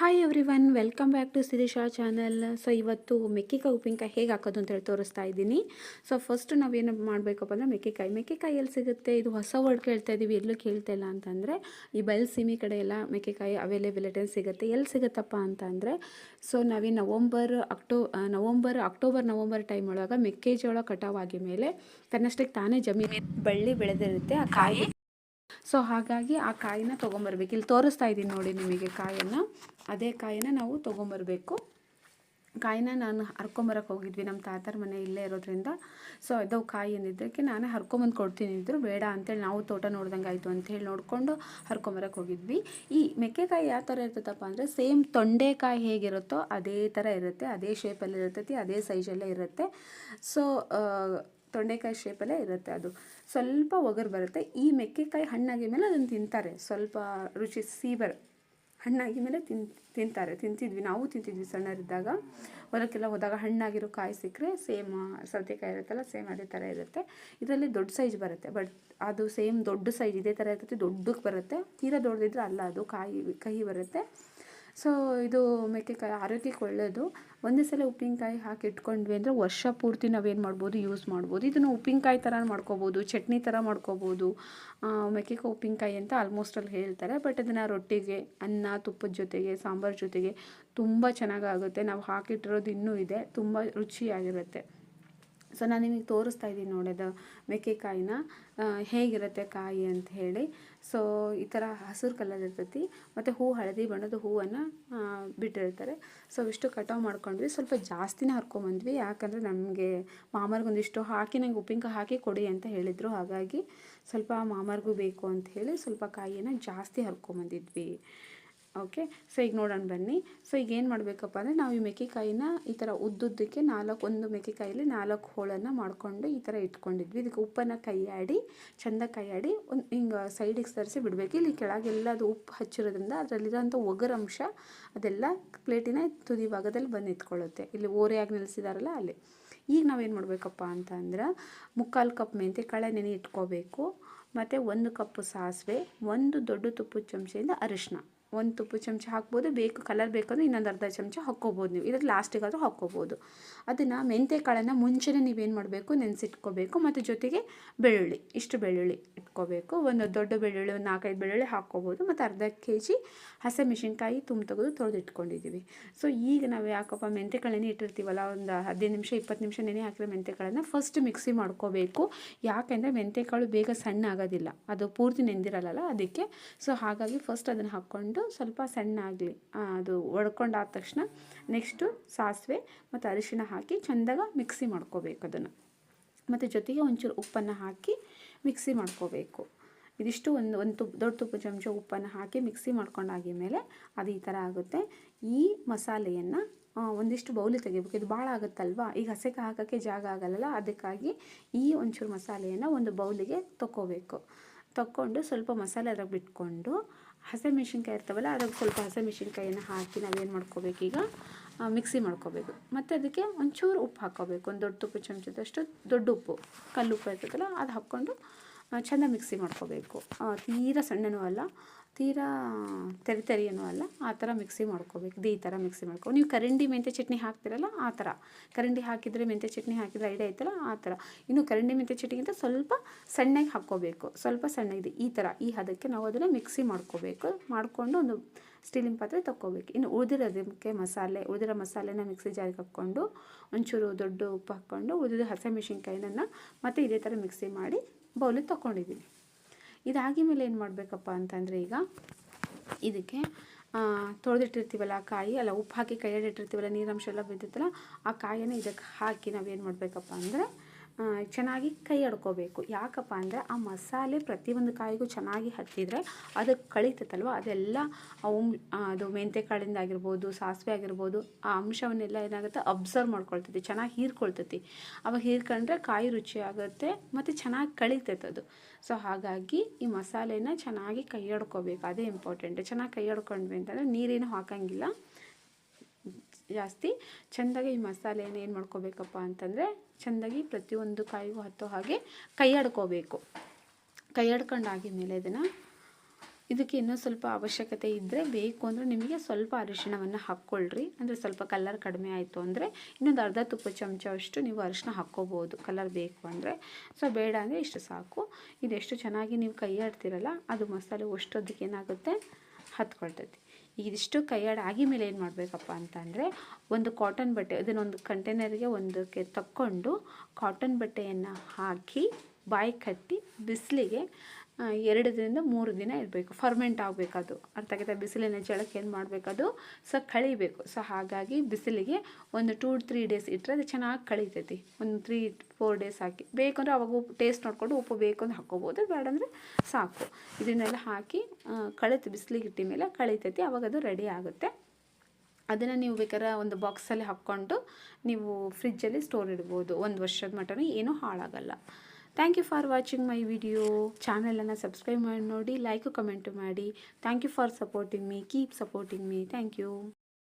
Hi everyone welcome back to Sirisha channel so ಇವತ್ತು ಮೆಕ್ಕೆಕಾಯಿ, ಉಪ್ಪಿನಕಾಯಿ ಹೇಗೆ ಹಾಕೋದು ಅಂತ ಹೇಳಿ ತೋರಿಸ್ತಾ ಇದ್ದೀನಿ. ಸೊ ಫಸ್ಟ್ ನಾವೇನು ಮಾಡಬೇಕಪ್ಪ ಅಂದರೆ ಮೆಕ್ಕೆಕಾಯಿ. ಮೆಕ್ಕೆಕಾಯಿ ಎಲ್ಲಿ ಸಿಗುತ್ತೆ ಇದು ಹೊಸ ವರ್ಡ್ ಕೇಳ್ತಾ ಇದ್ದೀವಿ ಎಲ್ಲೂ ಕೇಳ್ತಾ ಇಲ್ಲ ಅಂತಂದರೆ. ಈ ಬಯಲುಸೀಮೆ ಕಡೆ ಎಲ್ಲ ಮೆಕ್ಕೆಕಾಯಿ ಅವೈಲೇಬಿಲಿಟಿ ಸಿಗುತ್ತೆ. ಎಲ್ಲಿ ಸಿಗುತ್ತಪ್ಪ ಅಂತಂದರೆ ಸೊ ನಾವೇ ನವಂಬರ್, ಅಕ್ಟೋ ನವಂಬರ್, ಅಕ್ಟೋಬರ್, ನವಂಬರ್ ಟೈಮ್ ಒಳಗೆ ಮೆಕ್ಕೆಜೋಳ ಕಟಾವಾಗಿ ಮೇಲೆ ತನ್ನಷ್ಟಕ್ಕೆ ತಾನೇ ಜಮೀನು, ಬಳ್ಳಿ ಬೆಳೆದಿರುತ್ತೆ. ಆ ಕಾಯಿ ಸೊ ಹಾಗಾಗಿ ಆ ಕಾಯಿನ ತೊಗೊಂಬರ್ಬೇಕು. ಇಲ್ಲಿ ತೋರಿಸ್ತಾ ಇದ್ದೀನಿ ನೋಡಿ ನಿಮಗೆ ಕಾಯನ್ನು. ಅದೇ ಕಾಯಿನ ನಾವು ತೊಗೊಂಬರ್ಬೇಕು. ಕಾಯಿನ ನಾನು ಹರ್ಕೊಂಬರಕ್ಕೆ ಹೋಗಿದ್ವಿ. ನಮ್ಮ ತಾತರ ಮನೆ ಇಲ್ಲೇ ಇರೋದ್ರಿಂದ. ಸೊ ಅದು ಕಾಯಿ ಏನಿದ್ದಕ್ಕೆ ನಾನೇ ಹರ್ಕೊಂಬಂದು ಕೊಡ್ತೀನಿ. ಇದ್ರು ಬೇಡ ಅಂತೇಳಿ ನಾವು ತೋಟ ನೋಡ್ದಂಗೆ ಆಯಿತು ಅಂತೇಳಿ ನೋಡಿಕೊಂಡು ಹರ್ಕೊಂಬರಕ್ಕೆ ಹೋಗಿದ್ವಿ. ಈ ಮೆಕ್ಕೆಕಾಯಿ ಯಾವ ಥರ ಇರ್ತದಪ್ಪ ಅಂದರೆ ಸೇಮ್ ತೊಂಡೆಕಾಯಿ ಹೇಗಿರುತ್ತೋ ಅದೇ ಥರ ಇರುತ್ತೆ. ಅದೇ ಶೇಪಲ್ಲಿ ಇರ್ತೈತಿ, ಅದೇ ಸೈಜಲ್ಲೇ ಇರುತ್ತೆ. ಸೊ ತೊಂಡೆಕಾಯಿ ಶೇಪಲ್ಲೇ ಇರುತ್ತೆ ಅದು. ಸ್ವಲ್ಪ ಒಗರು ಬರುತ್ತೆ. ಈ ಮೆಕ್ಕೆಕಾಯಿ ಹಣ್ಣಾಗಿ ಮೇಲೆ ಅದನ್ನು ತಿಂತಾರೆ. ಸ್ವಲ್ಪ ರುಚಿ ಸೀಬರ್ ಬರ ಹಣ್ಣಾಗಿ ಮೇಲೆ ತಿನ್, ತಿಂತಾರೆ. ತಿಂತಿದ್ವಿ. ನಾವು ತಿಂತಿದ್ವಿ ಸಣ್ಣರಿದ್ದಾಗ. ಹೊಲಕ್ಕೆಲ್ಲ ಹೋದಾಗ ಹಣ್ಣಾಗಿರೋ ಕಾಯಿ ಸಿಕ್ಕರೆ ಸೇಮ್, ಸೌತೆಕಾಯಿ ಇರುತ್ತಲ್ಲ, ಸೇಮ್ ಅದೇ ಥರ ಇರುತ್ತೆ. ಇದರಲ್ಲಿ ದೊಡ್ಡ ಸೈಜ್ ಬರುತ್ತೆ. ಬಟ್ ಅದು ಸೇಮ್ ದೊಡ್ಡ ಸೈಜ್, ಇದೇ ಥರ ಇರ್ತೈತೆ. ದೊಡ್ಡಕ್ಕೆ ಬರುತ್ತೆ. ತೀರಾ ದೊಡ್ಡದಿದ್ರೆ ಅಲ್ಲ, ಅದು ಕಾಯಿ, ಕಹಿ ಬರುತ್ತೆ. ಸೊ, ಇದು ಮೆಕ್ಕೆಕಾಯಿ ಆರೋಗ್ಯಕ್ಕೆ ಒಳ್ಳೆಯದು ಒಂದೇ ಸಲ ಉಪ್ಪಿನಕಾಯಿ ಹಾಕಿ ಇಟ್ಕೊಂಡ್ವಿ ಅಂದರೆ ವರ್ಷ ಪೂರ್ತಿ ನಾವೇನು ಮಾಡ್ಬೋದು ಯೂಸ್ ಮಾಡ್ಬೋದು. ಇದನ್ನು ಉಪ್ಪಿನಕಾಯಿ ಥರ ಮಾಡ್ಕೋಬೋದು, ಚಟ್ನಿ ಥರ ಮಾಡ್ಕೋಬೋದು. ಮೆಕ್ಕೆಕಾಯಿ ಉಪ್ಪಿನಕಾಯಿ ಅಂತ ಆಲ್ಮೋಸ್ಟ್ ಅಲ್ಲಿ ಹೇಳ್ತಾರೆ. ಬಟ್ ಅದನ್ನು ರೊಟ್ಟಿಗೆ, ಅನ್ನ, ತುಪ್ಪದ ಜೊತೆಗೆ, ಸಾಂಬಾರು ಜೊತೆಗೆ ತುಂಬ ಚೆನ್ನಾಗಾಗುತ್ತೆ. ನಾವು ಹಾಕಿಟ್ಟಿರೋದು ಇನ್ನೂ ಇದೆ, ತುಂಬ ರುಚಿಯಾಗಿರುತ್ತೆ. ಸೊ ನಾನು ನಿಮಗೆ ತೋರಿಸ್ತಾ ಇದ್ದೀನಿ ನೋಡೋದು ಮೆಕ್ಕೆಕಾಯಿನ ಹೇಗಿರುತ್ತೆ ಕಾಯಿ ಅಂತ ಹೇಳಿ. ಸೊ ಈ ಥರ ಹಸಿರು ಕಲರ್ ಇರ್ತೈತಿ. ಮತ್ತು ಹೂ ಹಳದಿ ಬಣ್ಣದ ಹೂವನ್ನು ಬಿಟ್ಟಿರ್ತಾರೆ. ಸೊ ಇಷ್ಟು ಕಟಾವು ಮಾಡ್ಕೊಂಡ್ವಿ. ಸ್ವಲ್ಪ ಜಾಸ್ತಿನೇ ಹರ್ಕೊಂಬಂದ್ವಿ. ಯಾಕಂದರೆ ನಮಗೆ ಮಾಮರ್ಗೊಂದಿಷ್ಟು ಹಾಕಿ, ನಂಗೆ ಉಪ್ಪಿನಕಾಯಿ ಹಾಕಿ ಕೊಡಿ ಅಂತ ಹೇಳಿದರು. ಹಾಗಾಗಿ ಸ್ವಲ್ಪ ಮಾಮರ್ಗೂ ಬೇಕು ಅಂತ ಹೇಳಿ ಸ್ವಲ್ಪ ಕಾಯಿಯನ್ನು ಜಾಸ್ತಿ ಹರ್ಕೊಂಬಂದಿದ್ವಿ. ಓಕೆ ಸೊ ಈಗ ನೋಡೋಣ ಬನ್ನಿ. ಸೊ ಈಗ ಏನು ಮಾಡಬೇಕಪ್ಪ ಅಂದರೆ ನಾವು ಈ ಮೆಕ್ಕೆಕಾಯಿನ ಈ ಥರ ಉದ್ದುದ್ದಕ್ಕೆ ನಾಲ್ಕು, ಒಂದು ಮೆಕ್ಕೆಕಾಯಲ್ಲಿ ನಾಲ್ಕು ಹೋಳನ್ನು ಮಾಡಿಕೊಂಡು ಈ ಥರ ಇಟ್ಕೊಂಡಿದ್ವಿ. ಇದಕ್ಕೆ ಉಪ್ಪನ್ನು ಕೈಯಾಡಿ ಚೆಂದ ಕೈಯಾಡಿ ಒಂದು ಹಿಂಗೆ ಸೈಡಿಗೆ ಸರಿಸಿ ಬಿಡಬೇಕು. ಇಲ್ಲಿ ಕೆಳಗೆಲ್ಲ ಅದು ಉಪ್ಪು ಹಚ್ಚಿರೋದ್ರಿಂದ ಅದರಲ್ಲಿರೋಂಥ ಒಗರಂಶ ಅದೆಲ್ಲ ಪ್ಲೇಟಿನ ತುದಿ ಭಾಗದಲ್ಲಿ ಬಂದು ನಿಂತ್ಕೊಳ್ಳುತ್ತೆ. ಇಲ್ಲಿ ಓರೆಯಾಗಿ ನಿಲ್ಲಿಸಿದಾರಲ್ಲ ಅಲ್ಲಿ. ಈಗ ನಾವೇನು ಮಾಡಬೇಕಪ್ಪ ಅಂತ ಅಂದ್ರೆ ಮುಕ್ಕಾಲು ಕಪ್ ಮೆಂತೆ ಕಳೆ ನೆನೆ ಇಟ್ಕೋಬೇಕು. ಮತ್ತು ಒಂದು ಕಪ್ಪು ಸಾಸಿವೆ, ಒಂದು ದೊಡ್ಡ ತುಪ್ಪದ ಚಮಚೆಯಿಂದ ಅರಿಶಿನ ಒಂದು ತುಪ್ಪು ಚಮಚ ಹಾಕ್ಬೋದು, ಬೇಕು ಕಲರ್ ಬೇಕಂದ್ರೆ ಇನ್ನೊಂದು ಅರ್ಧ ಚಮಚ ಹಾಕ್ಕೋಬೋದು ನೀವು. ಇದ್ರ ಲಾಸ್ಟಿಗಾದರೂ ಹಾಕ್ಕೋಬೋದು. ಅದನ್ನು ಮೆಂತ್ಯ ಕಾಳನ್ನು ಮುಂಚೆನೇ ನೀವೇನು ಮಾಡಬೇಕು, ನೆನೆಸಿಟ್ಕೋಬೇಕು ಮತ್ತು ಜೊತೆಗೆ ಬೆಳ್ಳುಳ್ಳಿ, ಇಷ್ಟು ಬೆಳ್ಳುಳ್ಳಿ ಇಟ್ಕೋಬೇಕು. ಒಂದು ದೊಡ್ಡ ಬೆಳ್ಳುಳ್ಳಿ, ಒಂದು ನಾಲ್ಕೈದು ಬೆಳ್ಳುಳ್ಳಿ ಹಾಕ್ಕೋಬೋದು ಮತ್ತು ಅರ್ಧ ಕೆ ಜಿ ಹಸಿಮೆಣ್ಸಿನ್ಕಾಯಿ ತುಂಬ ತೆಗೆದು ತೊಳೆದು ಇಟ್ಕೊಂಡಿದ್ದೀವಿ ಸೊ ಈಗ ನಾವು ಯಾಕಪ್ಪ ಮೆಂತ್ಯ ಕಾಳನ್ನೇ ಇಟ್ಟಿರ್ತೀವಲ್ಲ, ಒಂದು ಹದಿನೈದು ನಿಮಿಷ, ಇಪ್ಪತ್ತು ನಿಮಿಷ ನೆನೆ ಹಾಕಿರೋ ಮೆಂತ್ಯ ಕಾಳನ್ನು ಫಸ್ಟ್ ಮಿಕ್ಸಿ ಮಾಡ್ಕೋಬೇಕು. ಯಾಕೆಂದರೆ ಮೆಂತ್ಯ ಕಾಳು ಬೇಗ ಸಣ್ಣ ಆಗೋದಿಲ್ಲ ಅದು ಪೂರ್ತಿ ನೆಂದಿರಲ್ಲ ಅದಕ್ಕೆ. ಸೊ ಹಾಗಾಗಿ ಫಸ್ಟ್ ಅದನ್ನು ಹಾಕ್ಕೊಂಡು ಸ್ವಲ್ಪ ಸಣ್ಣ ಆಗಲಿ. ಅದು ಒಡ್ಕೊಂಡಾದ ತಕ್ಷಣ ನೆಕ್ಸ್ಟು ಸಾಸಿವೆ ಮತ್ತು ಅರಿಶಿಣ ಹಾಕಿ ಚೆಂದಾಗ ಮಿಕ್ಸಿ ಮಾಡ್ಕೋಬೇಕು ಅದನ್ನು. ಮತ್ತು ಜೊತೆಗೆ ಒಂಚೂರು ಉಪ್ಪನ್ನು ಹಾಕಿ ಮಿಕ್ಸಿ ಮಾಡ್ಕೋಬೇಕು. ಇದಿಷ್ಟು ಒಂದು ಒಂದು ತುಪ್ಪ ದೊಡ್ಡ ತುಪ್ಪ ಚಮಚ ಉಪ್ಪನ್ನು ಹಾಕಿ ಮಿಕ್ಸಿ ಮಾಡ್ಕೊಂಡಾಗಿ ಮೇಲೆ ಅದು ಈ ಥರ ಆಗುತ್ತೆ. ಈ ಮಸಾಲೆಯನ್ನು ಒಂದಿಷ್ಟು ಬೌಲಿ ತೆಗಿಬೇಕು. ಇದು ಭಾಳ ಆಗುತ್ತಲ್ವಾ? ಈಗ ಹಸೆಗೆ ಹಾಕೋಕ್ಕೆ ಜಾಗ ಆಗಲ್ಲ ಅದಕ್ಕಾಗಿ ಈ ಒಂಚೂರು ಮಸಾಲೆಯನ್ನು ಒಂದು ಬೌಲಿಗೆ ತಗೋಬೇಕು ತಕ್ಕೊಂಡು ಸ್ವಲ್ಪ ಮಸಾಲೆ ಅದ್ರಾಗ ಬಿಟ್ಕೊಂಡು ಹಸಿಮೆಣ್ಸಿನ್ಕಾಯಿ ಇರ್ತಾವಲ್ಲ ಅದಕ್ಕೆ ಸ್ವಲ್ಪ ಹಸಿಮೆಣ್ಸಿನ್ಕಾಯಿನ ಹಾಕಿ ನಾವೇನು ಮಾಡ್ಕೋಬೇಕು ಈಗ? ಮಿಕ್ಸಿ ಮಾಡ್ಕೋಬೇಕು. ಮತ್ತು ಅದಕ್ಕೆ ಒಂಚೂರು ಉಪ್ಪು ಹಾಕ್ಕೋಬೇಕು ಒಂದು ದೊಡ್ಡ ತುಪ್ಪ ಚಮಚದಷ್ಟು ದೊಡ್ಡ ಉಪ್ಪು. ಕಲ್ಲು ಉಪ್ಪು ಇರ್ತದಲ್ಲ, ಅದು ಹಾಕ್ಕೊಂಡು ಚೆಂದ ಮಿಕ್ಸಿ ಮಾಡ್ಕೋಬೇಕು. ತೀರಾ ಸಣ್ಣನೂ ಅಲ್ಲ, ತೀರಾ ತೆರಿ ತೆರಿಯೂ ಅಲ್ಲ, ಆ ಥರ ಮಿಕ್ಸಿ ಮಾಡ್ಕೋಬೇಕು. ಈ ಥರ ಮಿಕ್ಸಿ ಮಾಡ್ಕೊ, ನೀವು ಕರಂಡಿ ಮೆಂತ್ಯ ಚಟ್ನಿ ಹಾಕ್ತಿರಲ್ಲ, ಆ ಥರ ಕರಂಡಿ ಹಾಕಿದರೆ ಮೆಂತ್ಯ ಚಟ್ನಿ ಹಾಕಿದರೆ ಐಡಿಯಾ ಐತಲ್ಲ, ಆ ಥರ ಇನ್ನು ಕರಂಡಿ ಮೆಂತ್ಯ ಚಟ್ನಿಗಿಂತ ಸ್ವಲ್ಪ ಸಣ್ಣಗೆ ಹಾಕ್ಕೋಬೇಕು. ಸ್ವಲ್ಪ ಸಣ್ಣಗಿದೆ ಈ ಥರ ಈ ಹದಕ್ಕೆ ನಾವು ಅದನ್ನು ಮಿಕ್ಸಿ ಮಾಡ್ಕೋಬೇಕು. ಮಾಡಿಕೊಂಡು ಒಂದು ಸ್ಟೀಲಿನ ಪಾತ್ರೆ ತಗೋಬೇಕು ಇನ್ನು ಉಳಿದಿರೋದಕ್ಕೆ ಮಸಾಲೆ, ಉಳಿದಿರೋ ಮಸಾಲೆನ ಮಿಕ್ಸಿ ಜಾರಿಗೆ ಹಾಕ್ಕೊಂಡು, ಒಂಚೂರು ದೊಡ್ಡ ಉಪ್ಪು ಹಾಕ್ಕೊಂಡು, ಉಳಿದಿರೋ ಹಸಿಮೆಣ್ಸಿನ್ಕಾಯಿನ ಮತ್ತೆ ಇದೇ ಥರ ಮಿಕ್ಸಿ ಮಾಡಿ ಬೌಲಿಗೆ ತೊಗೊಂಡಿದ್ದೀನಿ ಇದಾಗಿ ಮೇಲೆ ಏನು ಮಾಡಬೇಕಪ್ಪ ಅಂತಂದರೆ ಈಗ ಇದಕ್ಕೆ ತೊಳೆದಿಟ್ಟಿರ್ತೀವಲ್ಲ ಆ ಕಾಯಿ, ಅಲ್ಲ ಉಪ್ಪು ಹಾಕಿ ಕೈಯಾಡಿಟ್ಟಿರ್ತೀವಲ್ಲ ನೀರಂಶ ಎಲ್ಲ ಬಿದ್ದಿತ್ತಲ್ಲ, ಆ ಕಾಯಿಯನ್ನು ಇದಕ್ಕೆ ಹಾಕಿ ನಾವೇನು ಮಾಡಬೇಕಪ್ಪ ಅಂದರೆ ಚೆನ್ನಾಗಿ ಕೈ ಆಡ್ಕೋಬೇಕು ಯಾಕಪ್ಪ ಅಂದರೆ ಆ ಮಸಾಲೆ ಪ್ರತಿಯೊಂದು ಕಾಯಿಗೂ ಚೆನ್ನಾಗಿ ಹತ್ತಿದರೆ ಅದು ಕಳೀತೈತಲ್ವ? ಅದೆಲ್ಲ ಅವು ಅದು ಮೆಂತೆ ಕಾಳಿಂದ ಆಗಿರ್ಬೋದು, ಸಾಸಿವೆ ಆಗಿರ್ಬೋದು, ಆ ಅಂಶವನ್ನೆಲ್ಲ ಏನಾಗುತ್ತೆ? ಅಬ್ಸರ್ವ್ ಮಾಡ್ಕೊಳ್ತೈತಿ, ಚೆನ್ನಾಗಿ ಹೀರ್ಕೊಳ್ತೈತಿ. ಅವಾಗ ಹೀರ್ಕೊಂಡ್ರೆ ಕಾಯಿ ರುಚಿ ಆಗುತ್ತೆ ಮತ್ತು ಚೆನ್ನಾಗಿ ಕಳಿತೈತೆ ಅದು. ಸೊ ಹಾಗಾಗಿ ಈ ಮಸಾಲೆನ ಚೆನ್ನಾಗಿ ಕೈ ಆಡ್ಕೋಬೇಕು ಅದೇ ಇಂಪಾರ್ಟೆಂಟ್ ಚೆನ್ನಾಗಿ ಕೈ ಆಡ್ಕೊಂಡ್ವಿ ಅಂತಂದರೆ ನೀರೇನು ಹಾಕಂಗಿಲ್ಲ. ಜಾಸ್ತಿ. ಚೆಂದಾಗಿ ಈ ಮಸಾಲೆನ ಏನು ಮಾಡ್ಕೋಬೇಕಪ್ಪ ಅಂತಂದರೆ ಚೆಂದಾಗಿ ಪ್ರತಿಯೊಂದು ಕಾಯಿಗೂ ಹತ್ತೋ ಹಾಗೆ ಕೈ ಆಡ್ಕೋಬೇಕು ಕೈ ಮೇಲೆ ಇದನ್ನು ಇದಕ್ಕೆ ಇನ್ನೂ ಸ್ವಲ್ಪ ಅವಶ್ಯಕತೆ ಇದ್ದರೆ ಬೇಕು ಅಂದರೆ ನಿಮಗೆ ಸ್ವಲ್ಪ ಅರಿಶಿಣವನ್ನು ಹಾಕ್ಕೊಳ್ರಿ. ಅಂದರೆ ಸ್ವಲ್ಪ ಕಲರ್ ಕಡಿಮೆ ಆಯಿತು ಅಂದರೆ ಇನ್ನೊಂದು ಅರ್ಧ ತುಪ್ಪ ಚಮಚವಷ್ಟು ನೀವು ಅರಿಶಿಣ ಹಾಕ್ಕೋಬೋದು. ಕಲರ್ ಬೇಕು ಅಂದರೆ. ಸೊ ಬೇಡ ಅಂದರೆ ಇಷ್ಟು ಸಾಕು. ಇದೆಷ್ಟು ಚೆನ್ನಾಗಿ ನೀವು ಕೈ ಆಡ್ತಿರಲ್ಲ ಅದು ಮಸಾಲೆ ಅಷ್ಟೊದಕ್ಕೆ ಏನಾಗುತ್ತೆ? ಹತ್ಕೊಳ್ತೈತಿ. ಇದಿಷ್ಟು ಕೈಯಾಡಿ ಆಗಿ ಮೇಲೆ ಏನು ಮಾಡಬೇಕಪ್ಪ ಅಂತಂದರೆ ಒಂದು ಕಾಟನ್ ಬಟ್ಟೆ ಅದನ್ನೊಂದು ಕಂಟೈನರ್ಗೆ ಒಂದಕ್ಕೆ ತಕ್ಕೊಂಡು ಕಾಟನ್ ಬಟ್ಟೆಯನ್ನು ಹಾಕಿ ಬಾಯಿ ಕಟ್ಟಿ, ಬಿಸಿಲಿಗೆ ಎರಡರಿಂದ ಮೂರು ದಿನ ಇರಬೇಕು. ಫರ್ಮೆಂಟ್ ಆಗಬೇಕದು. ಅರ್ಥ ಆಗುತ್ತೆ ಬಿಸಿಲಿನ ಜಳಕ್ಕೆ ಏನು ಮಾಡಬೇಕದು? ಸೊ ಕಳಿಬೇಕು. ಸೊ ಹಾಗಾಗಿ ಬಿಸಿಲಿಗೆ ಒಂದು ಟೂ ತ್ರೀ ಡೇಸ್ ಇಟ್ಟರೆ ಅದು ಚೆನ್ನಾಗಿ ಕಳೀತೈತಿ. ಒಂದು ತ್ರೀ ಫೋರ್ ಡೇಸ್ ಹಾಕಿ. ಬೇಕಂದ್ರೆ ಅವಾಗ ಉಪ್ಪು ಟೇಸ್ಟ್ ನೋಡಿಕೊಂಡು ಉಪ್ಪು ಬೇಕು ಹಾಕ್ಕೋಬೋದು. ಬೇಡ ಅಂದರೆ ಸಾಕು. ಇದನ್ನೆಲ್ಲ ಹಾಕಿ ಕಳೆತು ಬಿಸಿಲಿಗೆ ಇಟ್ಟ ಮೇಲೆ ಕಳೀತೈತಿ. ಅವಾಗ ಅದು ರೆಡಿ ಆಗುತ್ತೆ. ಅದನ್ನು ನೀವು ಬೇಕಾದ್ರೆ ಒಂದು ಬಾಕ್ಸಲ್ಲಿ ಹಾಕ್ಕೊಂಡು ನೀವು ಫ್ರಿಜ್ಜಲ್ಲಿ ಸ್ಟೋರ್ ಇಡ್ಬೋದು. ಒಂದು ವರ್ಷದ ಮಟನೂ ಏನೂ ಹಾಳಾಗಲ್ಲ. Thank you for watching my video ಚಾನಲನ್ನು ಸಬ್ಸ್ಕ್ರೈಬ್ ಮಾಡಿ ನೋಡಿ ಲೈಕು ಕಮೆಂಟು ಮಾಡಿ. Thank you for supporting me keep supporting me thank you